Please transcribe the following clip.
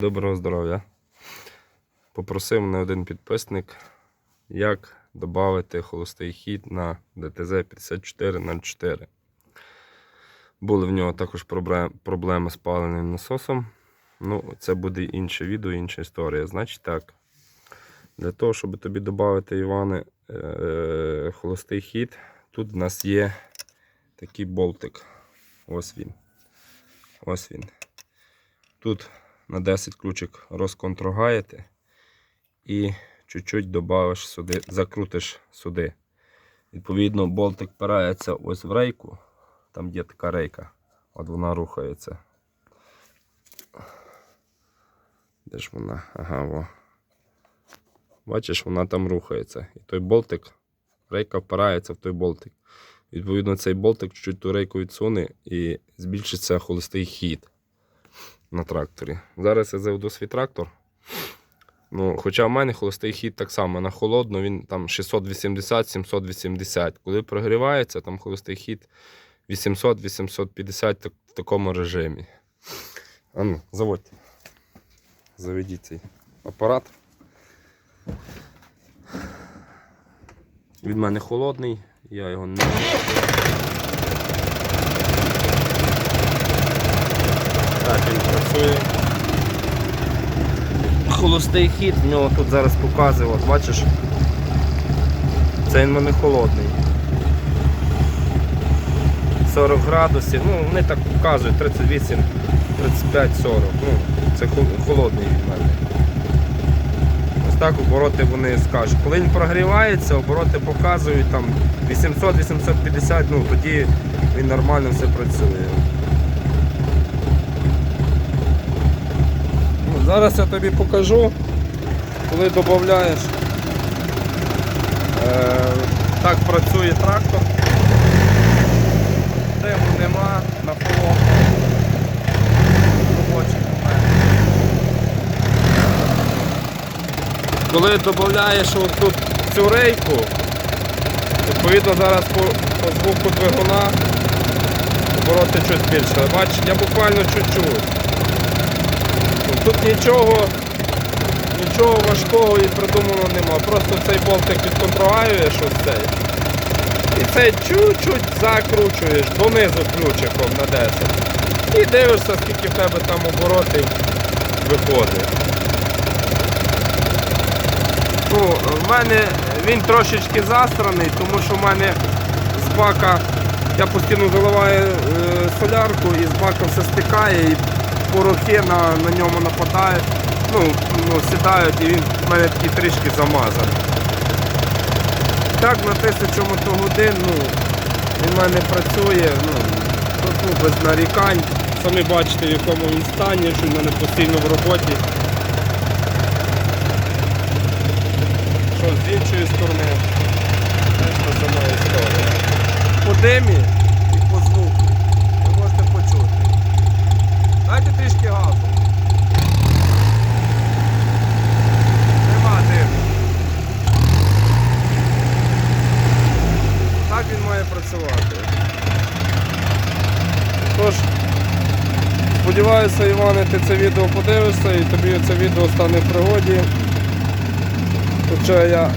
Доброго здоров'я. Попросив мене один підписник, як додати холостий хід на ДТЗ 5404. Були в нього також проблеми з паленим насосом. Ну, це буде інше відео, інша історія. Значить так. Для того, щоб тобі додати, Іване, е, холостий хід, тут в нас є такий болтик. Ось він. Ось він. Тут на 10 ключик розконтрогаєте і чуть-чуть додавиш сюди, закрутиш сюди. Відповідно, болтик впирається ось в рейку. Там є така рейка. От вона рухається. Де ж вона? Ага, во. Бачиш, вона там рухається. І той болтик, рейка впирається в той болтик. Відповідно, цей болтик чуть-чуть ту рейку відсуне і збільшиться холостий хід на тракторі. Зараз я заведу свій трактор. Ну, хоча в мене холостий хід так само на холодно, він там 680-780. Коли прогрівається, там холостий хід 800-850 так- в такому режимі. А заводьте. Заведіть цей апарат. Він в мене холодний, я його не. Так, він працює. Холостий хід, в нього тут зараз показує, от бачиш. Це він мене холодний. 40 градусів, ну вони так показують 38, 35, 40. Ну, це холодний від мене. Ось так обороти вони скажуть. Коли він прогрівається, обороти показують там 800-850, ну тоді він нормально все працює. Зараз я тобі покажу, коли додаєш. Е, так працює трактор. Диму нема на холодно. Робочий момент. Коли додаєш тут цю рейку, відповідно зараз по, по звуку двигуна обороти чуть більше. Бачиш, я буквально чуть-чуть. Тут нічого, нічого важкого і придумано нема. Просто цей болтик відконтролюєш ось цей. І цей чуть-чуть закручуєш донизу ключиком на 10. І дивишся, скільки в тебе там оборотів виходить. Ну, в мене він трошечки застраний, тому що в мене з бака я постійно заливаю е, солярку і з бака все стикає і порохи на, на ньому нападають, ну, ну, сідають і він в мене такий трішки замазаний. Так, на 1000 мотогодин, ну, він в мене працює, ну, тут, ну, без нарікань. Самі бачите, в якому він стані, що в мене постійно в роботі. Що з іншої сторони, теж та сама історія. По димі і по звуку ви можете почути. Дайте трішки газу. Нема диму. Так він має працювати. Тож, сподіваюся, Іване, ти це відео подивишся і тобі це відео стане в пригоді. Хоча я